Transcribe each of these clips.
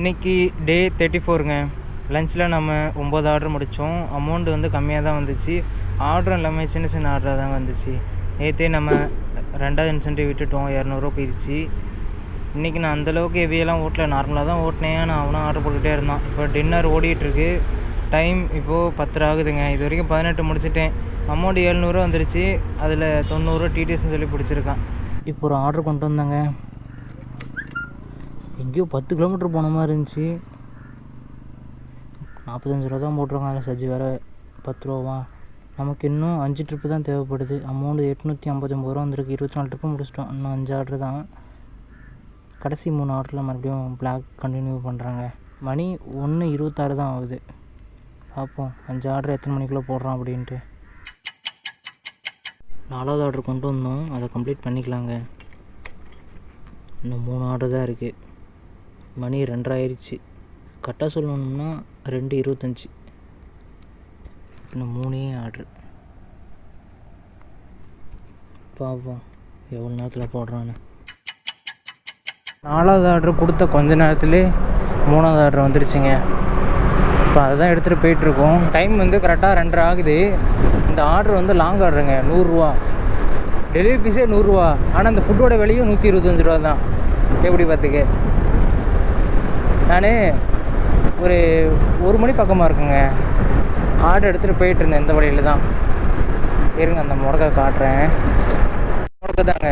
இன்னைக்கு டே தேர்ட்டி ஃபோருங்க லஞ்சில் நம்ம ஒம்பது ஆர்டர் முடித்தோம் அமௌண்ட் வந்து கம்மியாக தான் வந்துச்சு. ஆர்டரும் எல்லாமே சின்ன சின்ன ஆர்டராக தான் வந்துச்சு. நேற்றே நம்ம ரெண்டாவது இன்சென்டிவ் விட்டுட்டோம். இரநூறுவா போயிடுச்சு இன்றைக்கி நான் அந்தளவுக்கு ஹெவியெல்லாம் ஓட்டல. நார்மலாக தான் ஓட்டினேன். நான் அவனும் ஆர்டர் போட்டுகிட்டே இருந்தான். இப்போ டின்னர் ஓடிட்டுருக்கு. டைம் இப்போது பத்தரை ஆகுதுங்க. இது வரைக்கும் பதினெட்டு முடிச்சிட்டேன். அமௌண்ட் ஏழ்நூறுவா வந்துருச்சு. அதில் தொண்ணூறுரூவா டிடிஎஸ்னு சொல்லி பிடிச்சிருக்கான். இப்போ ஒரு ஆர்டர் கொண்டு வந்தாங்க. எங்கேயோ பத்து கிலோமீட்டர் போன மாதிரி இருந்துச்சு. நாற்பத்தஞ்சு ரூபா தான் போட்டிருக்காங்க. அதில் சஜ்ஜி வேறு பத்து ரூபாவா? நமக்கு இன்னும் அஞ்சு ட்ரிப்பு தான் தேவைப்படுது. அமௌண்ட் எட்நூற்றி ஐம்பத்தொம்பது ரூபா வந்திருக்கு. இருபத்தி நாலு ட்ரிப்பு முடிச்சிட்டோம். இன்னும் அஞ்சு ஆர்டர் தான். கடைசி மூணு ஆர்டரில் மறுபடியும் பிளாக் கண்டினியூ பண்ணுறாங்க மணி ஒன்று இருபத்தாறு தான் ஆகுது. பார்ப்போம் அஞ்சு ஆர்டர் எத்தனை மணிக்குள்ளே போடுறான் அப்படின்ட்டு. நாலாவது ஆர்டர் கொண்டு வந்தோம். அதை கம்ப்ளீட் பண்ணிக்கலாங்க. இன்னும் மூணு ஆர்டர் தான் இருக்குது மணி ரெண்டராயிருச்சு கரெக்டாக சொல்லணும்னா ரெண்டு இருபத்தஞ்சி. இன்னும் மூணே ஆர்டர். பார்ப்போம் எவ்வளோ நேரத்தில் போடுறான்னு. நாலாவது ஆர்டர் கொடுத்த கொஞ்ச நேரத்துலேயே மூணாவது ஆர்டர் வந்துருச்சுங்க. இப்போ அதை தான் எடுத்துகிட்டு போயிட்டுருக்கோம். டைம் வந்து கரெக்டாக ரெண்டரை ஆகுது. இந்த ஆர்டர் வந்து லாங் ஆர்டருங்க. நூறுரூவா. டெலிவரி பீஸே நூறுரூவா. ஆனால் இந்த ஃபுட்டோட விலையும் நூற்றி இருபத்தஞ்சி ரூபா தான் எப்படி பார்த்துக்க? நான் ஒரு ஒரு மணி பக்கமாக இருக்குங்க. ஆர்டர் எடுத்துகிட்டு போயிட்டுருந்தேன் இந்த வழியில் தான். இருங்க அந்த முடக்க காட்டுறேன். முடக்க தாங்க.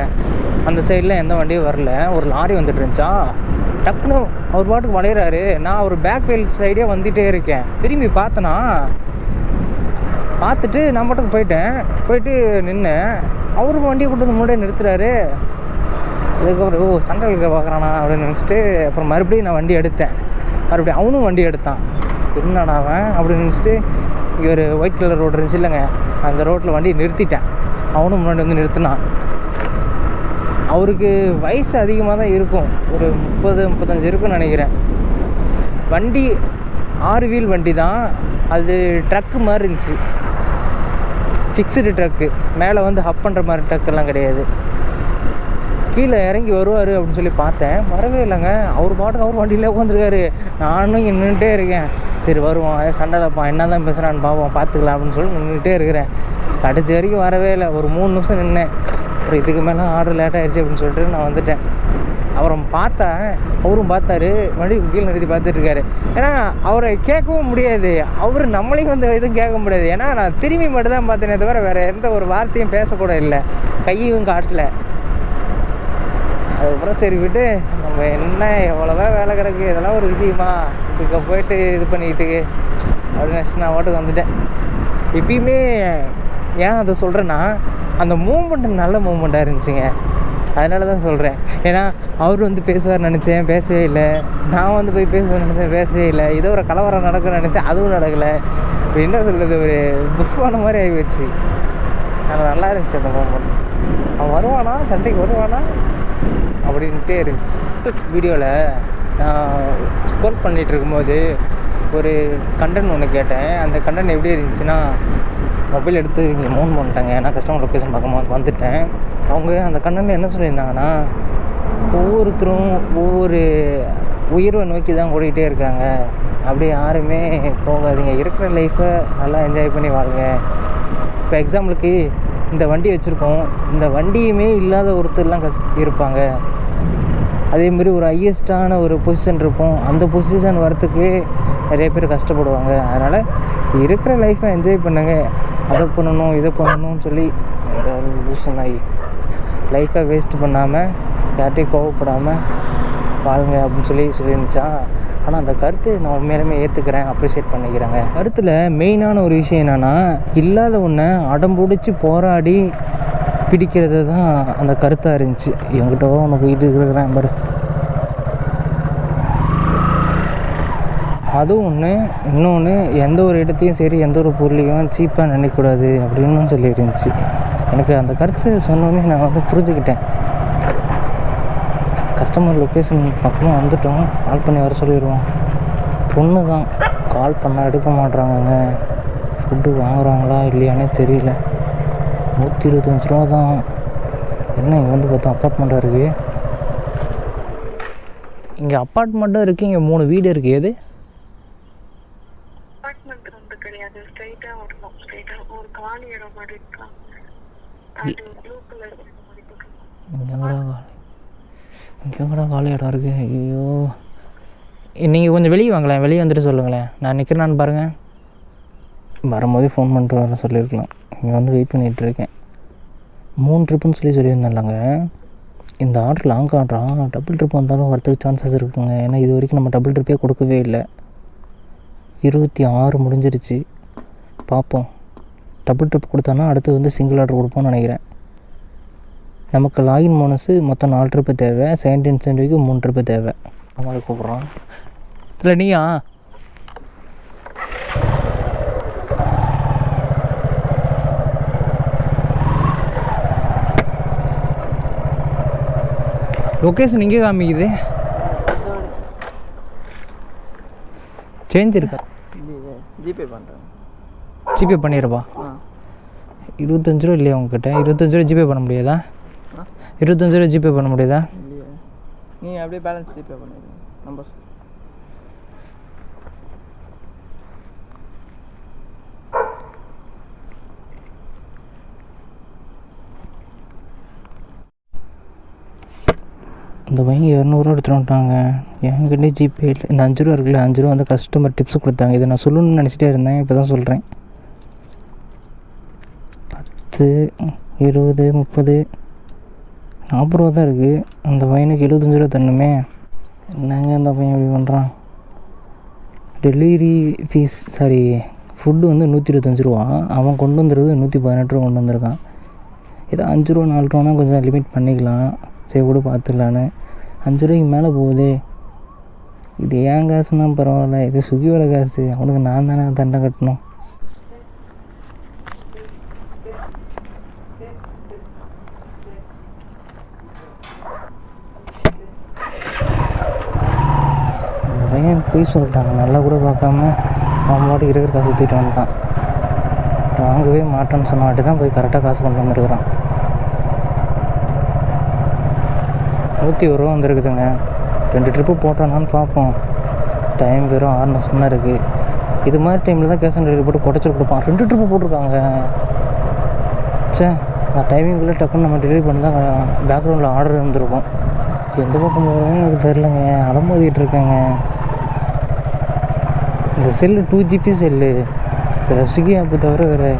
அந்த சைடில் எந்த வண்டியும் வரல. ஒரு லாரி வந்துட்டு இருந்துச்சா? டக்குன்னு அவர் பாட்டுக்கு வளையிறாரு. நான் ஒரு பேக் வெயில் சைடே வந்துகிட்டே இருக்கேன். திரும்பி பார்த்தனா பார்த்துட்டு நான் பாட்டுக்கு போயிட்டேன். போயிட்டு நின்று அவரும் வண்டியை கொண்டு வந்து முன்னாடியே நிறுத்துறாரு. அதுக்கப்புறம் ஓ சண்டை இருக்க பார்க்குறானா அப்படின்னு நினச்சிட்டு அப்புறம் மறுபடியும் நான் வண்டி எடுத்தேன். மறுபடியும் அவனும் வண்டி எடுத்தான். என்னடா அவன் அப்படின்னு நினச்சிட்டு இங்கே ஒரு ஒயிட் கலர் ரோடு இருந்துச்சு இல்லைங்க அந்த ரோட்டில் வண்டியை நிறுத்திட்டேன். அவனும் முன்னாடி வந்து நிறுத்தினான். அவருக்கு வயசு அதிகமாக தான் இருக்கும். ஒரு முப்பது முப்பத்தஞ்சு இருக்கும்னு நினைக்கிறேன். வண்டி ஆறு வீல் வண்டி தான். அது ட்ரக்கு மாதிரி இருந்துச்சு. ஃபிக்ஸ்டு ட்ரக்கு மேலே வந்து ஹப் பண்ணுற மாதிரி ட்ரக்கெல்லாம் கிடையாது. கீழே இறங்கி வருவார் அப்படின்னு சொல்லி பார்த்தேன். வரவே இல்லைங்க. அவர் பாட்டுக்கு அவர் வண்டியிலே உட்காந்துருக்காரு நானும் இங்கே நின்றுட்டே இருக்கேன். சரி வருவோம். ஏ, சண்டை தப்பான் என்ன தான் பேசுகிறான்னு பார்ப்போம் பார்த்துக்கலாம் அப்படின்னு சொல்லி நின்றுட்டே இருக்கிறேன். கடைசி வரைக்கும் வரவே இல்லை. ஒரு மூணு நிமிஷம் நின்னேன். அப்புறம் இதுக்கு மேலே ஆர்டர் லேட் ஆயிடுச்சு அப்படின்னு சொல்லிட்டு நான் வந்துட்டேன். அப்புறம் பார்த்தேன் அவரும் பார்த்தாரு. வண்டி கீழே நிறுத்தி பார்த்துட்டு இருக்காரு. ஏன்னா அவரை கேட்கவும் முடியாது. அவர் நம்மளையும் வந்து எதுவும் கேட்க முடியாது. ஏன்னா நான் திரும்பி மட்டும் தான் பார்த்தேனே தவிர வேறு எந்த ஒரு வார்த்தையும் பேசக்கூட இல்லை. கையும் காட்டலை. அதுக்கப்புறம் சரி விட்டு நம்ம என்ன எவ்வளோவா வேலை கிடக்கு. இதெல்லாம் ஒரு விஷயமா. இப்போ போயிட்டு இது பண்ணிக்கிட்டு அப்படின்னு நினச்சி நான் ஓட்டுக்கு வந்துட்டேன். எப்பயுமே ஏன் அதை சொல்கிறேன்னா அந்த மூமெண்ட் நல்ல மூமெண்ட்டாக இருந்துச்சுங்க. அதனால தான் சொல்கிறேன் ஏன்னா அவர் வந்து பேசுவார் நினச்சேன் பேசவே இல்லை. நான் வந்து போய் பேசுவார் நினச்சேன் பேசவே இல்லை. ஏதோ ஒரு கலவரம் நடக்கும்னு நினச்சேன் அதுவும் நடக்கலை. என்ன சொல்கிறது ஒரு புஷ்பான மாதிரி ஆகி வச்சு அது நல்லா இருந்துச்சு அந்த மூமெண்ட் அவன் வருவானா? சண்டைக்கு வருவானா? அப்படின்ட்டே இருந்துச்சு. வீடியோவில் நான் ஸ்கோர் பண்ணிகிட்டு இருக்கும்போது ஒரு கண்டன் ஒன்று கேட்டேன். அந்த கண்டன் எப்படி இருந்துச்சுன்னா மொபைல் எடுத்து இங்கே மூன் பண்ணிட்டாங்க. நான் கஸ்டமர் லொக்கேஷன் பார்க்கும்போது வந்துட்டேன். அவங்க அந்த கண்டனில் என்ன சொல்லியிருந்தாங்கன்னா ஒவ்வொருத்தரும் ஒவ்வொரு உயர்வை நோக்கி தான் ஓடிக்கிட்டே இருக்காங்க. அப்படி யாருமே போகாதீங்க. இருக்கிற லைஃப்பை நல்லா என்ஜாய் பண்ணி வாழுங்க. இப்போ எக்ஸாம்பிளுக்கு இந்த வண்டி வச்சுருக்கோம். இந்த வண்டியுமே இல்லாத ஒருத்தர்லாம் கஷ் இருப்பாங்க. அதேமாரி ஒரு ஹையஸ்டான ஒரு பொசிஷன் இருக்கும் அந்த பொசிஷன் வரத்துக்கு நிறைய பேர் கஷ்டப்படுவாங்க. அதனால் இருக்கிற லைஃப்பை என்ஜாய் பண்ணுங்க. அதை பண்ணணும் இதை பண்ணணும்னு சொல்லி லூசன் ஆகி லைஃப்பை வேஸ்ட் பண்ணாமல் யார்கிட்டையும் கோவப்படாமல் வாழுங்க அப்படின்னு சொல்லி சொல்லியிருந்துச்சா? ஆனால் அந்த கருத்து நான் உண்மையிலுமே ஏற்றுக்கிறேன் அப்ரிஷியேட் பண்ணிக்கிறேங்க. கருத்தில் மெயினான ஒரு விஷயம் என்னென்னா இல்லாத ஒன்றை அடம்பிடிச்சி போராடி பிடிக்கிறது தான் அந்த கருத்தாக இருந்துச்சு. என்கிட்ட ஒன்று போயிட்டு இருக்கிறேன் பாரு. அதுவும் ஒன்று இன்னொன்று எந்த ஒரு இடத்தையும் சரி எந்த ஒரு பொருளையும் சீப்பாக நினைக்கக்கூடாது அப்படின்னு சொல்லி இருந்துச்சு எனக்கு அந்த கருத்து சொன்னோன்னே நான் வந்து புரிஞ்சுக்கிட்டேன். கஸ்டமர் லொக்கேஷன் பக்கமாக வந்துட்டோம். கால் பண்ணி வர சொல்லிடுவோம் பொண்ணு தான் கால் பண்ணால் எடுக்க மாட்றாங்கங்க. ஃபுட்டு வாங்குறாங்களா இல்லையானே தெரியல. நூற்றி இருபத்தஞ்சி ரூபா தான் என்ன இங்கே வந்து பார்த்தா அப்பார்ட்மெண்ட்டாக இருக்குது இங்கே அப்பார்ட்மெண்ட்டும் இருக்குது இங்கே மூணு வீடு இருக்குது எது அப்பார்ட்மெண்ட் வந்து கிடையாது ஸ்ட்ரைட்டா வரணும் ஸ்ட்ரைட்டா ஒரு காலி இடம் மாதிரி இருக்கா அது ப்ளூ கலர் மாதிரி போட்டுருக்கோம் இங்கே கூட காலி இங்கே கூட காலி இடம் இருக்குது ஐயோ. நீங்கள் கொஞ்சம் வெளியே வாங்களேன். வெளியே வந்துட்டு சொல்லுங்களேன். நான் நிற்கிறேன்னு பாருங்கள் வரும்போதே ஃபோன் பண்ணிட்டு வர சொல்லியிருக்கலாம். இங்கே வந்து வெயிட் பண்ணிகிட்டு இருக்கேன். மூணு ட்ரிப்புன்னு சொல்லி சொல்லியிருந்தேன்லங்க. இந்த ஆர்டர் லாங் ஆர்டரா டபுள் ட்ரிப் வந்தாலும் வரத்துக்கு சான்சஸ் இருக்குங்க. ஏன்னா இது வரைக்கும் நம்ம டபுள் ட்ரிப்பே கொடுக்கவே இல்லை. இருபத்தி ஆறு முடிஞ்சிருச்சு. பார்ப்போம். டபுள் ட்ரிப் கொடுத்தானா அடுத்து வந்து சிங்கிள் ஆர்டர் கொடுப்போம்னு நினைக்கிறேன். நமக்கு லாகின் போனஸு மொத்தம் நாலு ட்ரிப்பு தேவை. செகண்ட் இன்சென்டிவ்க்கு மூணு ட்ரிப்பு தேவை. அந்த மாதிரி கூப்பிட்றான் இல்லை நீயா? லொக்கேஷன் இங்கே காமிக்குது. சேஞ்ச் இருக்கா? ஜிபே பண்ணுறேன் ஜிபே பண்ணிடுப்பா ஆ. இருபத்தஞ்சு ரூபா இல்லையா உங்ககிட்ட? இருபத்தஞ்சு ரூபா ஜிபே பண்ண முடியாதா? இருபத்தஞ்சு ரூபா ஜிபே பண்ண முடியாதா? நீங்கள் அப்படியே பேலன்ஸ் ஜிபே பண்ணிடுங்க நம்பர். இந்த பையன் இரநூறுவா எடுத்துகிட்டு வந்துட்டாங்க. என்கிட்டே ஜிபே இல்லை. இந்த அஞ்சு ரூபா இருக்குல்ல அஞ்சு ரூபா வந்து கஸ்டமர் டிப்ஸ் கொடுத்தாங்க. இதை நான் சொல்லணும்னு நினச்சிட்டே இருந்தேன் இப்போ தான் சொல்கிறேன் பத்து இருபது முப்பது நாற்பது ரூபா தான் இருக்குது அந்த பையனுக்கு எழுபத்தஞ்சு ரூபா தரணுமே. என்னங்க அந்த பையன் இப்படி பண்ணுறான் டெலிவரி ஃபீஸ் சாரி ஃபுட்டு வந்து நூற்றி இருபத்தஞ்சு ரூபா. அவன் கொண்டு வந்துருது நூற்றி பதினெட்டு ரூபா கொண்டு வந்திருக்கான். ஏதோ அஞ்சு ரூபா நாலு ரூபானா கொஞ்சம் லிமிட் பண்ணிக்கலாம். சரி கூட பார்த்துடலான்னு அஞ்சு ரூபாய்க்கு மேலே போகுதே. இது ஏன் காசுனா பரவாயில்ல. இது சுகியோட காசு. அவனுக்கு நான் தானே தண்டை கட்டணும் இந்த பையன் போய் சொல்லிட்டாங்க. நல்லா கூட பார்க்காம அவன் இருக்கிற காசு தூக்கிட்டு வந்துட்டான். வாங்கவே மாட்டேன்னு சொன்னாட்டி தான் போய் கரெக்டாக காசு கொண்டு வந்துருக்குறான். நூற்றி ஒரு ரூபா வந்துருக்குதுங்க. ரெண்டு ட்ரிப்பு போட்டோன்னான்னு பார்ப்போம். டைம் வெறும் ஆறு நிமிஷம் தான் இருக்குது இது மாதிரி டைமில் தான் கேஷ் ஆன் டெலிவரி போட்டு குறைச்சிட்டு கொடுப்பான். ரெண்டு ட்ரிப்பு போட்டிருக்காங்க. சே அந்த டைமிங்குள்ளே டக்குன்னு நம்ம டெலிவரி பண்ணி தான் பேக்ரவுண்டில் ஆர்டர் இருந்திருக்கும். எந்த பக்கம் போகிறதுன்னு எனக்கு தெரிலங்க அலமோதிட்டு இருக்கேங்க. இந்த செல்லு டூ ஜிபி செல்லு. இதில் ஸ்விக்கி ஆப்பு தவிர வேறு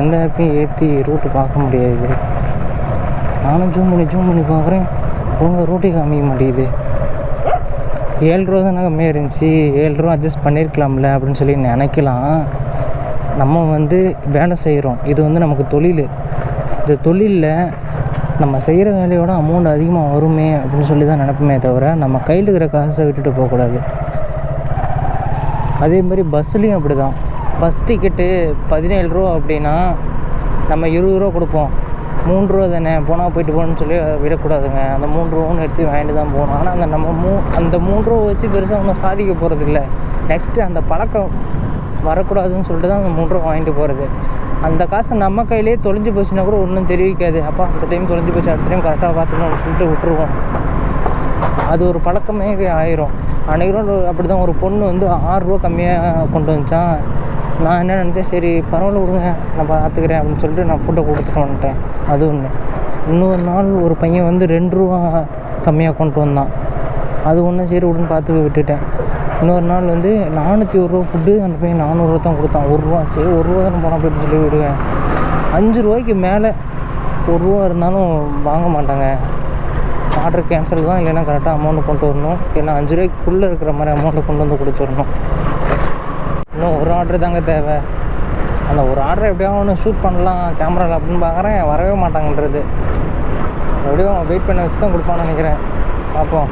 எந்த ஆப்பையும் ஏற்றி ரூட்டு பார்க்க முடியாது. நானும் ஜூம் பண்ணி ஜூம் பண்ணி பார்க்குறேன். ஒழுங்காக ரூட்டே காமிக்க மாட்டேங்குது. ஏழு ரூபா தான் கம்மியாக இருந்துச்சு. ஏழு ரூபா அட்ஜஸ்ட் பண்ணியிருக்கலாம்ல அப்படின்னு சொல்லி நினைக்கலாம். நம்ம வந்து வேலை செய்கிறோம் இது வந்து நமக்கு தொழில். இந்த தொழிலில் நம்ம செய்கிற வேலையோட அமௌண்ட் அதிகமாக வருமே அப்படின்னு சொல்லி தான் நினப்புமே தவிர நம்ம கையில் இருக்கிற காசை விட்டுட்டு போகக்கூடாது. அதே மாதிரி பஸ்ஸுலேயும் அப்படி தான் பஸ் டிக்கெட்டு பதினேழு ரூபா அப்படின்னா நம்ம இருபது ரூபா கொடுப்போம். மூணு ரூபா தானே போனால் போயிட்டு போகணும்னு சொல்லி விடக்கூடாதுங்க. அந்த மூணு ரூபான்னு எடுத்து வாங்கிட்டு தான் போகணும். ஆனால் அந்த நம்ம மூ அந்த மூணு ரூபா வச்சு பெருசாக ஒன்றும் சாதிக்க போகிறது இல்லை நெக்ஸ்ட்டு அந்த பழக்கம் வரக்கூடாதுன்னு சொல்லிட்டு தான் அந்த மூணு ரூபா வாங்கிட்டு போகிறது அந்த காசு நம்ம கையிலே தொலைஞ்சு போச்சுன்னா கூட ஒன்றும் தெரிவிக்காது. அப்பா அந்த டைம் தொலைஞ்சு போச்சு அடுத்த டைம் கரெக்டாக பார்த்துக்கணும்னு சொல்லிட்டு விட்டுருவோம். அது ஒரு பழக்கமே ஆயிரும். அன்றைக்கு அப்படி தான் ஒரு பொண்ணு வந்து ஆறுரூவா கம்மியாக கொண்டு வந்துச்சான் நான் என்ன நினச்சேன் சரி பரவாயில்ல விடுங்க நான் பார்த்துக்கிறேன் அப்படின்னு சொல்லிட்டு நான் ஃபுட்டை கொடுத்துட்டு வந்துட்டேன். அது ஒன்று இன்னொரு நாள் ஒரு பையன் வந்து ரெண்டு ரூபா கம்மியாக கொண்டு வந்தான். அது ஒன்று சரி விடுன்னு பார்த்து விட்டுட்டேன். இன்னொரு நாள் வந்து நானூற்றி ஒரு ரூபா ஃபுட்டு அந்த பையன் நானூறுரூவா தான் கொடுத்தான். ஒரு ரூபா சரி ஒரு ரூபா தானே போனால் அப்படின்னு சொல்லி விடுவேன். அஞ்சு ரூபாய்க்கு மேலே ஒரு ரூபா இருந்தாலும் வாங்க மாட்டாங்க. ஆர்டர் கேன்சல் தான் இல்லைன்னா கரெக்டாக அமௌண்ட் கொண்டு வரணும். இல்லைன்னா அஞ்சு ரூபாய்க்குள்ளே இருக்கிற மாதிரி அமௌண்ட்டை கொண்டு வந்து கொடுத்துடணும். இன்னும் ஒரு ஆர்டர் தாங்க தேவை. அந்த ஒரு ஆர்டர் எப்படியாவது ஒன்று ஷூட் பண்ணலாம் கேமராவில் அப்படின்னு பார்க்குறேன் வரவே மாட்டாங்கன்றது. எப்படியும் வெயிட் பண்ண வச்சு தான் கொடுப்பான்னு நினைக்கிறேன். பார்ப்போம்.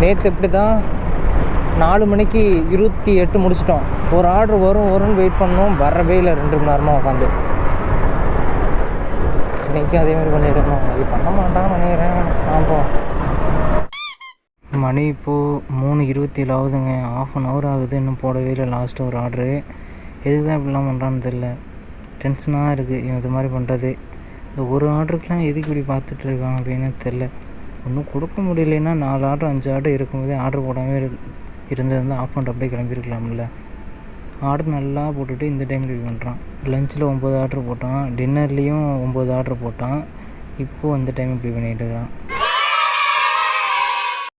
நேற்று இப்படி தான் நாலு மணிக்கு இருபத்தி எட்டு முடிச்சிட்டோம். ஒரு ஆர்டர் வரும் வரும்னு வெயிட் பண்ணோம். வரவே இல்லை ரெண்டு மணி நேரமாக உட்காந்து. இன்றைக்கும் அதே மாதிரி பண்ணியிருக்கணும் இது பண்ண மாட்டான்னு நினைக்கிறேன். ஆமாம். மணி இப்போது மூணு இருபத்தி ஏழு ஆகுதுங்க ஆஃப் அன் ஹவர் ஆகுது. இன்னும் போடவே இல்லை. லாஸ்ட்டு ஒரு ஆர்டரு எதுக்கு தான் இப்படிலாம் பண்ணுறான்னு தெரில டென்ஷனாக இருக்குது இது மாதிரி பண்ணுறது இந்த ஒரு ஆர்டருக்குலாம் எதுக்கு இப்படி பார்த்துட்டு இருக்காங்க அப்படின்னு தெரில ஒன்றும் கொடுக்க முடியலன்னா நாலு ஆர்டர் அஞ்சு ஆர்டர் இருக்கும்போதே ஆர்டர் போடாமல் இரு இருந்திருந்தால் ஆஃப் பண்ணிட்டு அப்படியே கிளம்பியிருக்கலாம்ல. ஆர்டர் நல்லா போட்டுட்டு இந்த டைமில் இது பண்ணுறான் லஞ்சில் ஒம்பது ஆர்டர் போட்டான். டின்னர்லேயும் ஒம்பது ஆர்டர் போட்டான். இப்போது அந்த டைம் இப்படி பண்ணிகிட்டு இருக்கான்.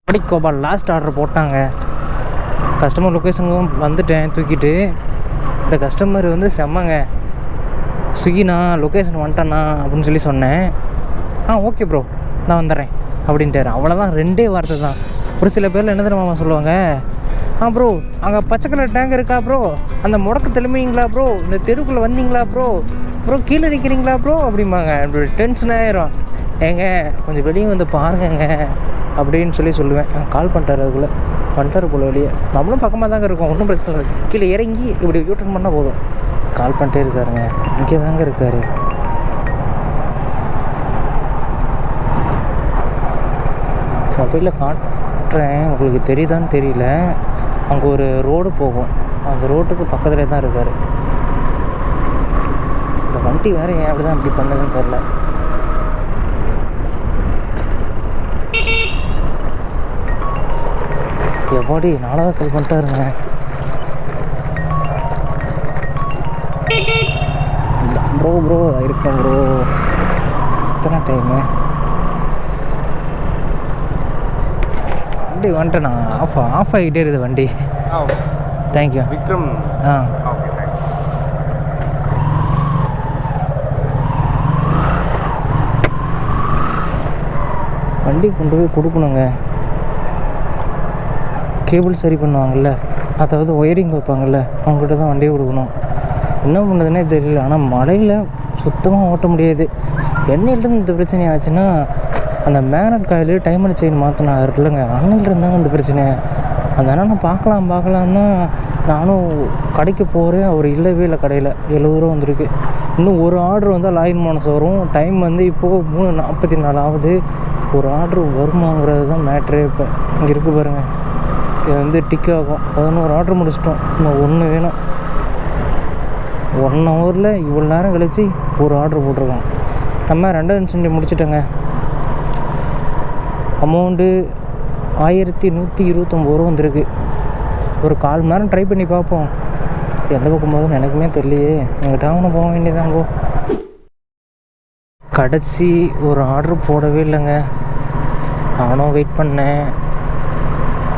அப்படி கோபால் லாஸ்ட் ஆர்டர் போட்டாங்க. கஸ்டமர் லொக்கேஷனுக்கும் வந்துட்டேன் தூக்கிட்டு. இந்த கஸ்டமர் வந்து செம்மங்க. ஸ்விக்கிண்ணா லொக்கேஷன் வந்துட்டேண்ணா அப்படின்னு சொல்லி சொன்னேன். ஆ ஓகே ப்ரோ நான் வந்துடுறேன் அப்படின்ட்டார். அவ்வளோதான் ரெண்டே வார்த்தை தான். ஒரு சில பேரில் என்ன தெரியுமா சொல்லுவாங்க? ஆ ப்ரோ அங்கே பச்சை கலர் டேங்க் இருக்கா ப்ரோ அந்த முடக்கு திரும்பிங்களா ப்ரோ இந்த தெருக்குள்ளே வந்தீங்களா ப்ரோ ப்ரோ கீழே நிற்கிறீங்களா ப்ரோ அப்படிம்பாங்க. அப்படி டென்ஷன் ஆயிரும். ஏங்க கொஞ்சம் வெளியே வந்து பாருங்கங்க. அப்படின்னு சொல்லி சொல்லுவேன். கால் பண்ணிட்டார் அதுக்குள்ளே. பண்ணிட்டாரு போல வழியே நம்மளும் பக்கமாக தாங்க இருக்கோம். ஒன்றும் பிரச்சனை இல்லை. கீழே இறங்கி இப்படி யூட்டன் பண்ணால் போதும். கால் பண்ணிட்டே இருக்காருங்க. இங்கே தாங்க இருக்கார். மொபைலில் காட்டுறேன். உங்களுக்கு தெரியுதான்னு தெரியல. அங்கே ஒரு ரோடு போகும். அந்த ரோட்டுக்கு பக்கத்துலேயே தான் இருக்கார். இந்த வண்டி வேறு ஏன் அப்படி தான் இப்படி பண்ணதுன்னு தெரில எப்பாடி? நாளாக கால் பண்ணிட்டாருங்க ப்ரோ ப்ரோ இருக்கேன் ப்ரோ எத்தனை டைமு வண்டி வந்துட்டேண்ணா ஆஃப் ஆஃப் ஆகிட்டே இருக்குது வண்டி. Thank you Vikram. ஆ. வண்டி கொண்டு போய் கொடுக்கணுங்க. கேபிள் சரி பண்ணுவாங்கள்ல அதாவது ஒயரிங் வைப்பாங்கல்ல அவங்ககிட்ட தான் வண்டியை கொடுக்கணும். என்ன பண்ணுறதுனே தெரியல. ஆனால் மழையில் சுத்தமாக ஓட்ட முடியாது. என்னையிலேருந்து இந்த பிரச்சனை ஆச்சுன்னா அந்த மேக்னட் காயில் டைமர் செயின் மாற்றினாரு இல்லைங்க அன்னையிலேருந்து தாங்க இந்த பிரச்சனை. அந்த நான் பார்க்கலாம் பார்க்கலாம் தான் நானும் கடைக்கு போகிறேன் அவர் இல்லவே இல்லை கடையில். எழுபது ரூபா வந்திருக்கு. இன்னும் ஒரு ஆர்டர் வந்தால் லாயின் மோனஸ் வரும். டைம் வந்து இப்போது மூணு நாற்பத்தி நாலு ஆகுது ஒரு ஆர்டர் வருமாங்கிறது தான் மேட்ரே இப்போ. இங்கே இருக்குது பாருங்கள் இது வந்து டிக் ஆகும். பதினோரு ஆர்டர் முடிச்சிட்டோம். இன்னும் ஒன்று வேணும். ஒன் ஹவரில் இவ்வளோ நேரம் கழித்து ஒரு ஆர்டர் போட்டிருக்கோம். நம்ம ரெண்டாவது செஞ்சு முடிச்சிட்டோங்க. அமௌண்ட்டு ஆயிரத்தி நூற்றி இருபத்தொம்பது ரூபா வந்திருக்கு. ஒரு கால் மணி நேரம் ட்ரை பண்ணி பார்ப்போம். எந்த பக்கம் போகுதுன்னு எனக்குமே தெரியலையே. எங்கள் டவுனை போக வேண்டியதான் போ கடைசி ஒரு ஆர்டர் போடவே இல்லைங்க. நானும் வெயிட் பண்ணேன்.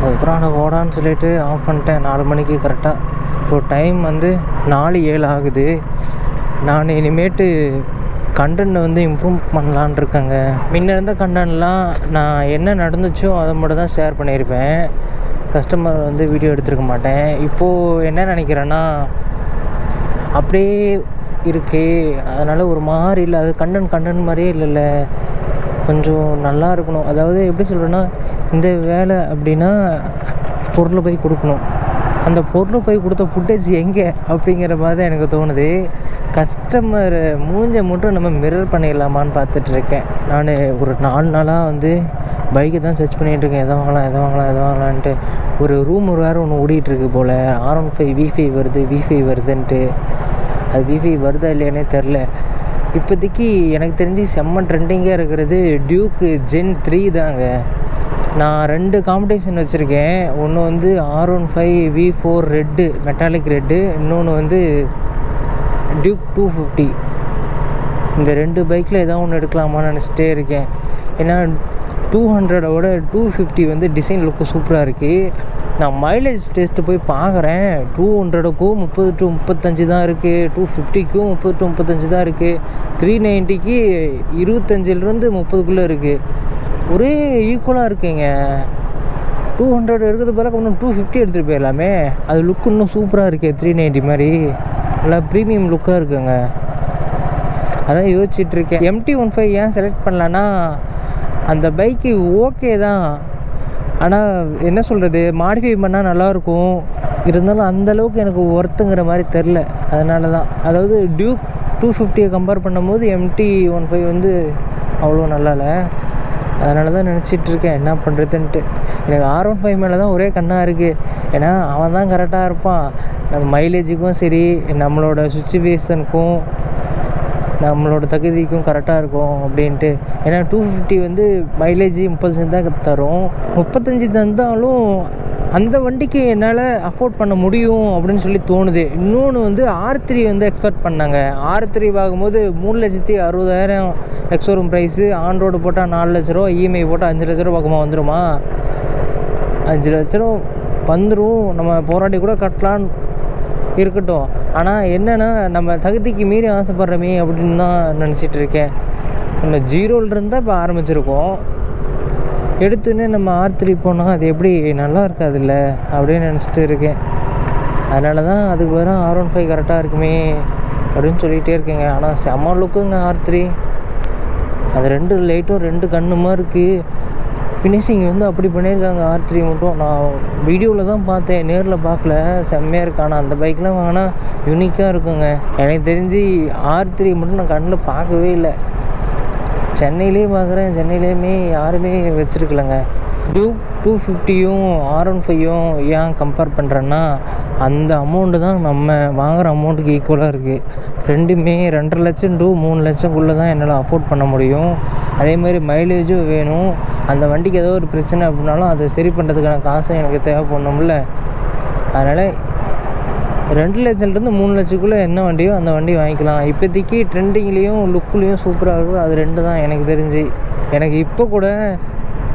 அதுக்கப்புறம் ஆனால் ஓடான்னு சொல்லிட்டு ஆஃப் பண்ணிட்டேன். நாலு மணிக்கு கரெக்டாக இப்போ டைம் வந்து நாலு ஏழு ஆகுது. நான் இனிமேட்டு கண்டென்ட் வந்து இம்ப்ரூவ் பண்ணலான் இருக்கேங்க. முன்ன இருந்த கண்டென்ட்லாம் நான் என்ன நடந்துச்சோ அதை மட்டும் தான் ஷேர் பண்ணியிருப்பேன். கஸ்டமர் வந்து வீடியோ எடுத்துருக்க மாட்டேன். இப்போது என்ன நினைக்கிறேன்னா அப்படியே இருக்கே. அதனால் ஒரு மாதிரி இல்லை. அது கண்டன் கண்டன் மாதிரியே இல்லைல்ல. கொஞ்சம் நல்லா இருக்கணும். அதாவது எப்படி சொல்கிறேன்னா இந்த வேலை அப்படின்னா பொருளை போய் கொடுக்கணும். அந்த பொருளை போய் கொடுத்த ஃபுட்டேஜ் எங்கே அப்படிங்கிற மாதிரி தான் எனக்கு தோணுது. கஸ்டமர் மூஞ்சை மட்டும் நம்ம மிரர் பண்ணிடலாமான்னு பார்த்துட்ருக்கேன். நான் ஒரு நாலு நாளாக வந்து பைக்கை தான் சர்ச் பண்ணிகிட்ருக்கேன் எதை வாங்கலாம் எதை வாங்கலாம் எதை வாங்கலான்ட்டு. ஒரு ரூம் ஒரு வேறு ஒன்று ஓடிட்டுருக்கு போல். R one five V five வருது விஃபை வருதுன்ட்டு. அது விஃபை வருதா இல்லையானே தெரில. இப்போதைக்கு எனக்கு தெரிஞ்சு செம்ம ட்ரெண்டிங்காக இருக்கிறது டியூக்கு ஜென் த்ரீ தாங்க. நான் ரெண்டு காம்படிஷன் வச்சுருக்கேன். ஒன்று வந்து R one five V four red metallic red இன்னொன்று வந்து டியூக் டூ ஃபிஃப்டி இந்த ரெண்டு பைக்கில் எதாவது ஒன்று எடுக்கலாமான்னு நினச்சிட்டே இருக்கேன். ஏன்னா டூ ஹண்ட்ரடோட டூ ஃபிஃப்டி வந்து டிசைன் லுக்கு சூப்பராக இருக்குது நான் மைலேஜ் டெஸ்ட்டு போய் பார்க்குறேன் டூ ஹண்ட்ரடுக்கும் முப்பது டு முப்பத்தஞ்சு தான் இருக்குது டூ ஃபிஃப்டிக்கும் முப்பது டு முப்பத்தஞ்சு தான் இருக்குது த்ரீ நைன்ட்டிக்கு இருபத்தஞ்சிலேருந்து முப்பதுக்குள்ளே இருக்குது ஒரே ஈக்குவலாக இருக்குங்க. டூ ஹண்ட்ரட் இருக்கிறது பிறகு இன்னும் டூ ஃபிஃப்டி எடுத்துகிட்டு போயிடலாமே அது லுக் இன்னும் சூப்பராக இருக்கே த்ரீ நைன்ட்டி மாதிரி. நல்லா ப்ரீமியம் லுக்காக இருக்குங்க. அதான் யோசிச்சிட்டுருக்கேன் எம்டி ஒன் ஃபைவ் ஏன் செலக்ட் பண்ணலான்னா அந்த பைக்கு ஓகே தான். ஆனால் என்ன சொல்கிறது மாடிஃபை பண்ணால் நல்லாயிருக்கும். இருந்தாலும் அந்தளவுக்கு எனக்கு ஒர்த்துங்கிற மாதிரி தெரில அதனால தான் அதாவது டியூக் டூ ஃபிஃப்டியை கம்பேர் பண்ணும்போது எம்டி ஒன் ஃபைவ் வந்து அவ்வளோ நல்லா இல்லை அதனால தான் நினச்சிட்டு இருக்கேன் என்ன பண்ணுறதுன்ட்டு எனக்கு ஆர் ஒன் ஃபைவ் மேலே தான் ஒரே கண்ணாக இருக்குது ஏன்னா அவன் தான் கரெக்டாக இருப்பான். நம்ம மைலேஜுக்கும் சரி நம்மளோட சுச்சுவேஷனுக்கும் நம்மளோட தகுதிக்கும் கரெக்டாக இருக்கும் அப்படின்ட்டு. ஏன்னா டூ ஃபிஃப்டி வந்து மைலேஜ் முப்பத்தஞ்சு தான் தரும். முப்பத்தஞ்சு தந்தாலும் அந்த வண்டிக்கு என்னால் அஃபோர்ட் பண்ண முடியும் அப்படின்னு சொல்லி தோணுது. இன்னொன்று வந்து ஆர் த்ரீ வந்து எக்ஸ்பெக்ட் பண்ணாங்க. ஆர் த்ரீ பார்க்கும்போது மூணு லட்சத்தி அறுபதாயிரம் எக்ஸோரூம் ப்ரைஸு ஆன் ரோடு போட்டால் நாலு லட்ச ரூபா இஎம்ஐ போட்டால் அஞ்சு லட்ச ரூபா பக்கமாக வந்துடுமா அஞ்சு லட்ச ரூபா வந்துடும் நம்ம போராடி கூட கட்டலான்னு இருக்கட்டும். ஆனால் என்னென்னா நம்ம தகுதிக்கு மீறி ஆசைப்பட்றமே அப்படின்னு தான் நினச்சிட்டு இருக்கேன். நம்ம ஜீரோலேருந்து தான் இப்போ ஆரம்பிச்சிருக்கோம். எடுத்துன்னு நம்ம ஆர் த்ரீ போனால் அது எப்படி நல்லா இருக்காதுல்ல அப்படின்னு நினச்சிட்டு இருக்கேன். அதனால தான் அதுக்கு வர ஆர் ஒன் ஃபைவ் கரெக்டாக இருக்குமே அப்படின்னு சொல்லிகிட்டே இருக்கேங்க. ஆனால் செம்ம லுக்குங்க ஆர் த்ரீ அது ரெண்டு லைட்டும் ரெண்டு கண்ணுமா இருக்குது ஃபினிஷிங் வந்து அப்படி பண்ணியிருக்காங்க ஆர் த்ரீ மட்டும். நான் வீடியோவில் தான் பார்த்தேன். நேரில் பார்க்கல. செம்மையாக இருக்கு. ஆனால் அந்த பைக்லாம் வாங்கினா யூனிக்காக இருக்குங்க. எனக்கு தெரிஞ்சு ஆர் த்ரீ மட்டும் நான் கண்ணில் பார்க்கவே இல்லை. சென்னையிலே பார்க்குறேன். சென்னையிலேயுமே யாருமே வச்சுருக்கலங்க. டூ டூ ஃபிஃப்டியும் ஆர் ஒன் ஃபையும் ஏன் கம்பேர் பண்ணுறேன்னா அந்த அமௌண்ட்டு தான் நம்ம வாங்குகிற அமௌண்ட்டுக்கு ஈக்குவலாக இருக்குது ரெண்டுமே ரெண்டரை லட்சம் டூ மூணு லட்சம்குள்ளே தான் என்னால் அஃபோர்ட் பண்ண முடியும். அதே மாதிரி மைலேஜும் வேணும். அந்த வண்டிக்கு ஏதோ ஒரு பிரச்சனை அப்படின்னாலும் அதை சரி பண்ணுறதுக்கான காசும் எனக்கு தேவைப்படணும்ல. அதனால் ரெண்டு லட்சத்துலேருந்து மூணு லட்சத்துக்குள்ளே என்ன வண்டியோ அந்த வண்டி வாங்கிக்கலாம். இப்போதைக்கு ட்ரெண்டிங்லேயும் லுக்குலேயும் சூப்பராக இருக்குது. அது ரெண்டு தான் எனக்கு தெரிஞ்சு. எனக்கு இப்போ கூட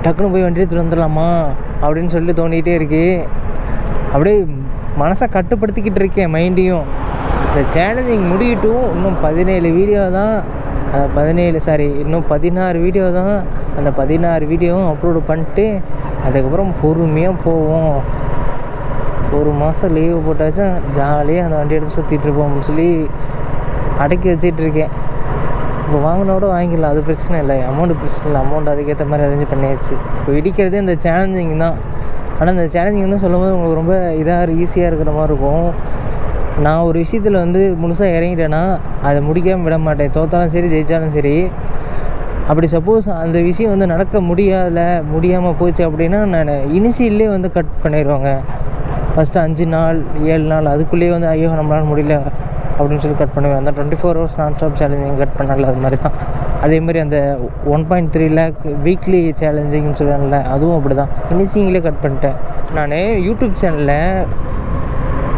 டக்குன்னு போய் வண்டி திறந்துடலாமா வந்துடலாமா? அப்படின்னு சொல்லி தோண்டிகிட்டே இருக்கு. அப்படியே மனசை கட்டுப்படுத்திக்கிட்டு இருக்கேன் மைண்டையும். இந்த சேலஞ்சிங் முடியட்டும். இன்னும் பதினேழு வீடியோ தான். அந்த பதினேழு சாரி இன்னும் பதினாறு வீடியோ தான். அந்த பதினாறு வீடியோவும் அப்லோடு பண்ணிட்டு அதுக்கப்புறம் பொறுமையாக போவோம். ஒரு மாதம் லீவு போட்டாச்சும் ஜாலியாக அந்த வண்டி எடுத்து சுற்றிட்டு இருப்போம்னு சொல்லி அடக்கி வச்சிட்டு இருக்கேன். இப்போ வாங்கினோட வாங்கிக்கலாம் அது பிரச்சனை இல்லை. அமௌண்ட் பிரச்சனை இல்லை. அமௌண்ட் அதுக்கேற்ற மாதிரி அரேஞ்ச் பண்ணியாச்சு. இப்போ இடிக்கிறதே இந்த சேலஞ்சிங் தான். ஆனால் இந்த சேலஞ்சிங் வந்து சொல்லும்போது உங்களுக்கு ரொம்ப இதாக ஈஸியாக இருக்கிற மாதிரி இருக்கும். நான் ஒரு விஷயத்தில் வந்து முழுசாக இறங்கிட்டேன்னா அதை முடிக்காமல் விட மாட்டேன். தோத்தாலும் சரி ஜெயித்தாலும் சரி. அப்படி சப்போஸ் அந்த விஷயம் வந்து நடக்க முடியாத முடியாமல் போச்சு அப்படின்னா நான் இனிஷியல்லே வந்து கட் பண்ணிடுவாங்க ஃபஸ்ட்டு அஞ்சு நாள் ஏழு நாள் அதுக்குள்ளேயே வந்து ஐயோ நம்மளால் முடியல அப்படின்னு சொல்லி கட் பண்ணுவேன். அந்த டுவெண்ட்டி ஃபோர் ஹவர்ஸ் நான் ஸ்டாப் சேலஞ்சிங் கட் பண்ணல அது மாதிரி தான் அதே மாதிரி அந்த one point three lakh weekly சேலஞ்சிங்னு சொல்லுவாங்கல்ல அதுவும் அப்படி தான் இனிஷியங்களே கட் பண்ணிட்டேன். நான் யூடியூப் சேனலில்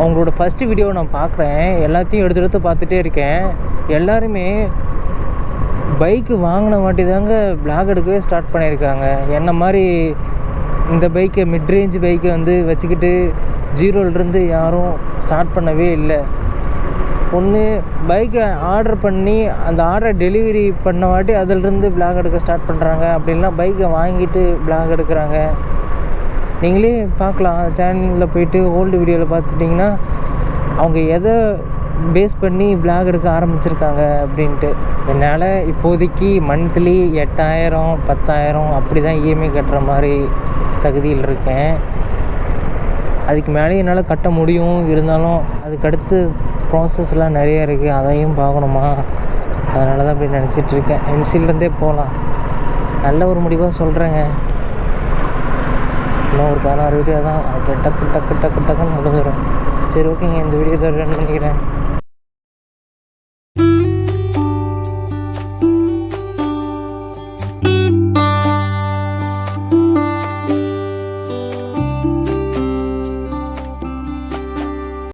அவங்களோட ஃபஸ்ட்டு வீடியோவை நான் பார்க்குறேன் எல்லாத்தையும் எடுத்து எடுத்து பார்த்துட்டே இருக்கேன். எல்லாருமே பைக்கு வாங்கின வாட்டி தாங்க பிளாக் எடுக்கவே ஸ்டார்ட் பண்ணியிருக்காங்க. என்ன மாதிரி இந்த பைக்கை மிட் ரேஞ்ச் பைக்கை வந்து வச்சுக்கிட்டு ஜீரோலேருந்து யாரும் ஸ்டார்ட் பண்ணவே இல்லை. ஒன்று பைக்கை ஆர்டர் பண்ணி அந்த ஆர்டரை டெலிவரி பண்ண வாட்டி அதிலிருந்து பிளாக் எடுக்க ஸ்டார்ட் பண்ணுறாங்க அப்படின்னா பைக்கை வாங்கிட்டு பிளாக் எடுக்கிறாங்க. நீங்களே பார்க்கலாம். சேனலில் போயிட்டு ஓல்டு வீடியோவில் பார்த்துட்டிங்கன்னா அவங்க எதை பேஸ் பண்ணி பிளாக் எடுக்க ஆரம்பிச்சிருக்காங்க அப்படின்ட்டு. என்னால் இப்போதைக்கு மந்த்லி எட்டாயிரம் பத்தாயிரம் அப்படி தான் இஎம்ஐ கட்டுற மாதிரி தகுதியில் இருக்கேன். அதுக்கு மேலே என்னால் கட்ட முடியும். இருந்தாலும் அதுக்கடுத்து ப்ராசஸ்லாம் நிறைய இருக்குது அதையும் பார்க்கணுமா? அதனால தான் அப்படி நினச்சிட்டு இருக்கேன். போகலாம். நல்ல ஒரு முடிவாக சொல்கிறேங்க இன்னும் ஒரு பதினாறு வீடியோ தான். அது டக்கு டக்கு டக்கு டக்குன்னு முடிஞ்சிடும். சரி ஓகேங்க. இந்த வீடியோ தான் ரன் பண்ணிக்கிறேன்.